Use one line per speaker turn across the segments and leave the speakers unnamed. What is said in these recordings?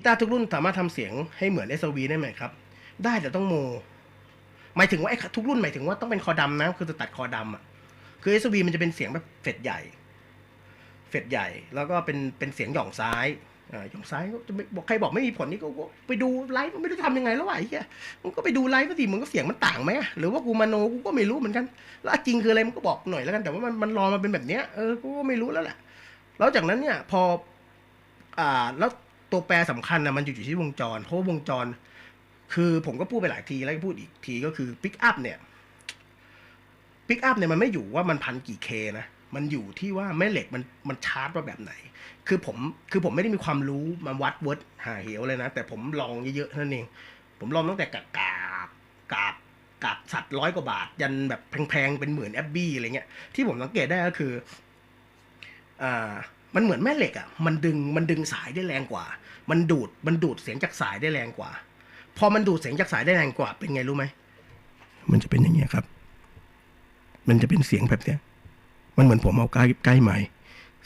กีตาร์ทุกรุ่นสามารถทำเสียงให้เหมือน SOV ได้ไหมครับ ได้แต่ต้องโม หมายถึงว่าไอ้ทุกรุ่นหมายถึงว่าต้องเป็นคอดำนะ คือจะตัดคอดำอะ คือ SOV มันจะเป็นเสียงแบบเฟดใหญ่ เฟดใหญ่ แล้วก็เป็นเป็นเสียงหย่องซ้ายอ่าหย่องซ้ายจะบอกใครบอกไม่มีผลนี่ก็ไปดูไลฟ์มันไม่รู้จะทำยังไงแล้วไอ้เหี้ยมันก็ไปดูไลฟ์สิมันก็เสียงมันต่างไหมหรือว่ากูมโนกูก็ไม่รู้เหมือนกัน แล้วจริงคืออะไรมันก็บอกหน่อยแล้วกันแต่ว่ามันมันรอมาเป็นแบบเนี้ยเออกูก็ไม่รู้แล้วแหละแล้วจากนั้นเนี่ยพออ่าแล้ว ตัวแปรสำคัญนะมันอยู่ที่วงจร เพราะวงจร คือผมก็พูดไปหลายทีแล้วก็พูดอีกทีก็คือปิกอัพเนี่ยปิกอัพเนี่ยมันไม่อยู่ว่ามันพันกี่เคนะมันอยู่ที่ว่าแม่เหล็กมันมันชาร์จว่าแบบไหน คือผมคือผมไม่ได้มีความรู้มาวัดเวิร์ดหาเหวเลยนะ แต่ผมลองเยอะๆเท่านั้นเอง ผมลองตั้งแต่กากกากกากกากสัตว์ร้อยกว่าบาท ยันแบบแพงๆ เป็นหมื่นแอบบี้อะไรเงี้ย ที่ผมสังเกตได้ก็คืออ่า มันเหมือนแม่เหล็กอะมันดึงมันดึงสายได้แรงกว่า มันดูดมันดูดเสียงจากสายได้แรงกว่า พอมันดูดเสียงจากสายได้แรงกว่า เป็นไงรู้ไหมมันจะเป็นอย่างเงี้ยครับ มันจะเป็นเสียงแบบเนี้ยมันเหมือนผมเอาใกล้ใกล้ไม้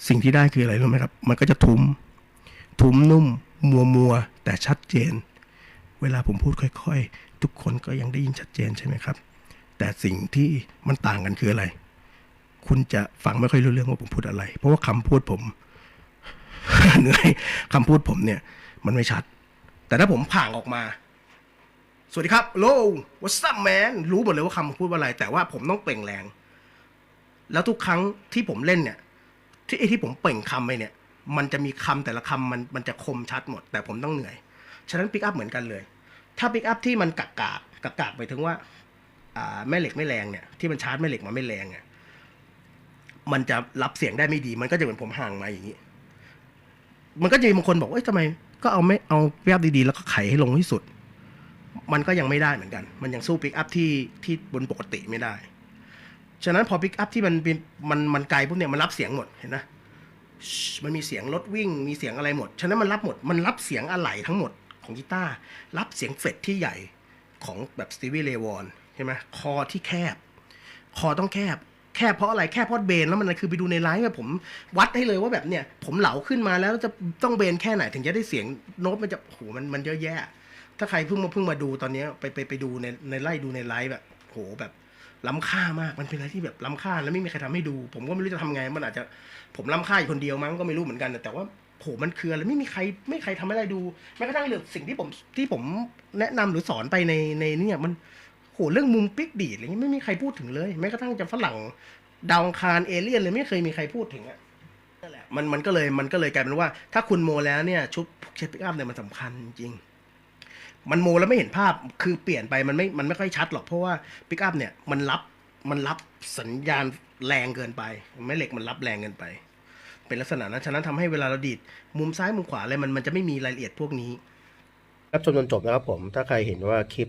สิ่งที่ได้คืออะไรรู้ไหมครับ มันก็จะทุ้ม ทุ้มนุ่ม มัวมัวแต่ชัดเจน เวลาผมพูดค่อย ๆ ทุกคนก็ยังได้ยินชัดเจนใช่ไหมครับ แต่สิ่งที่มันต่างกันคืออะไร คุณจะฟังไม่ค่อยรู้เรื่องว่าผมพูดอะไร เพราะว่าคำพูดผมเหนื่อยคำพูดผมเนี่ย มันไม่ชัด แต่ถ้าผมผ่างออกมา สวัสดีครับโล what's up man รู้หมดเลยว่าคำพูดว่าอะไร แต่ว่าผมต้องเปล่งแรง แล้วทุกครั้งที่ผมเล่นเนี่ย ที่ไอ้ที่ผมเปล่งคำไปเนี่ย มันจะมีคำแต่ละคำมันมันจะคมชัดหมด แต่ผมต้องเหนื่อย ฉะนั้นปิกอัพเหมือนกันเลย ถ้าปิกอัพที่มันกากกากกากกากไปถึงว่าอ่าแม่เหล็กไม่แรงเนี่ย ที่มันชาร์จแม่เหล็กมาไม่แรงเนี่ย มันจะรับเสียงได้ไม่ดี มันก็จะเหมือนผมห่างมาอย่างนี้ มันก็จะมีบางคนบอกว่าเอ้ทำไม ก็เอาไม่เอาปิกอัพดีๆ แล้วก็ไขให้ลงที่สุด มันก็ยังไม่ได้เหมือนกัน มันยังสู้ปิกอัพที่ที่บนปกติไม่ได้ ฉะนั้นพอปิกอัพที่มันเป็นมันมันไกลพวกเนี่ยมันรับเสียงหมดเห็นนะมันมีเสียงรถวิ่ง มีเสียงอะไรหมด ฉะนั้นมันรับหมด มันรับเสียงอะไหล่ทั้งหมดของกีตาร์ รับเสียงเฟดที่ใหญ่ของแบบสตีวีเลวอนใช่ไหมคอที่แคบ คอต้องแคบ แคบเพราะอะไรแคบเพราะเบนแล้วมันคือไปดูในไลฟ์ว่าผมวัดให้เลยว่าแบบเนี่ย ผมเหลาขึ้นมาแล้วจะต้องเบนแค่ไหนถึงจะได้เสียงโน้ตมันจะโหมันมันเยอะแยะ ถ้าใครเพิ่งมาเพิ่งมาดูตอนนี้ไปไปไปดูในในไล่ดูในไลฟ์แบบโหแบบล้ำค่ามากมันเป็นอะไรที่แบบล้ำค่าแล้วไม่มีใครทำให้ดู ผมก็ไม่รู้จะทำไงมันอาจจะผมล้ำค่าอยู่คนเดียวมั้งก็ไม่รู้เหมือนกันแต่ว่าโหมันคืออะไรไม่มีใครไม่มีใครทำให้ได้ดูแม้กระทั่งเรื่องสิ่งที่ผมที่ผมแนะนำหรือสอนไปในในเนี่ยมัน โหเรื่องมุมปิกดีดอะไรเงี้ยไม่มีใครพูดถึงเลยแม้กระทั่งจะฝรั่งดาวคารเอเลี่ยนเลยไม่เคยมีใครพูดถึงอะนั่นแหละมันมันก็เลยมันก็เลยกลายเป็นว่า ถ้าคุณโมแล้วเนี่ยชุดเชฟปิกอัพเนี่ยมันสำคัญจริง มันโมแล้วไม่เห็นภาพคือเปลี่ยนไปมันไม่มันไม่ค่อยชัดหรอกเพราะว่าปิกอัพเนี่ยมันรับมันรับสัญญาณแรงเกินไปแม่เหล็กมันรับแรงเกินไป เป็นลักษณะนั้นฉะนั้นทำให้เวลาเราดีดมุมซ้ายมุมขวาอะไรมันมันจะไม่มีรายละเอียดพวกนี้
ครับจนจนจบนะครับผมถ้าใครเห็นว่าคลิป